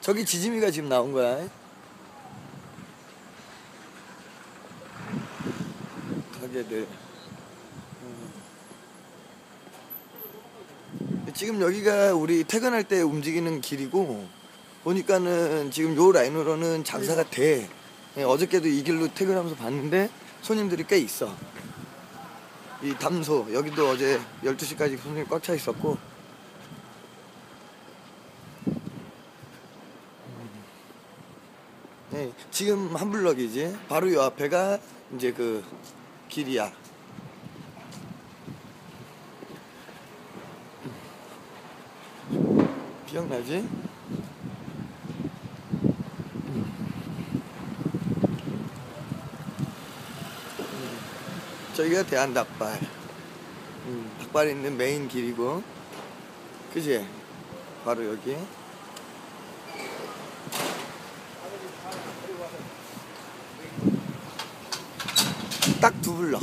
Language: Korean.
저기 지짐이가 지금 나온 거야. 가게들. 음. 지금 여기가 우리 퇴근할 때 움직이는 길이고 보니까는 지금 요 라인으로는 장사가 돼. 예, 어저께도 이 길로 퇴근하면서 봤는데 손님들이 꽤 있어. 이 담소 여기도 어제 12시까지 손님이 꽉 차 있었고 네, 지금 한 블럭이지. 바로 요 앞에가 이제 그 길이야. 기억나지? 저기가 대한 닭발. 음, 닭발 있는 메인 길이고. 그지? 바로 여기. 딱 두 블럭.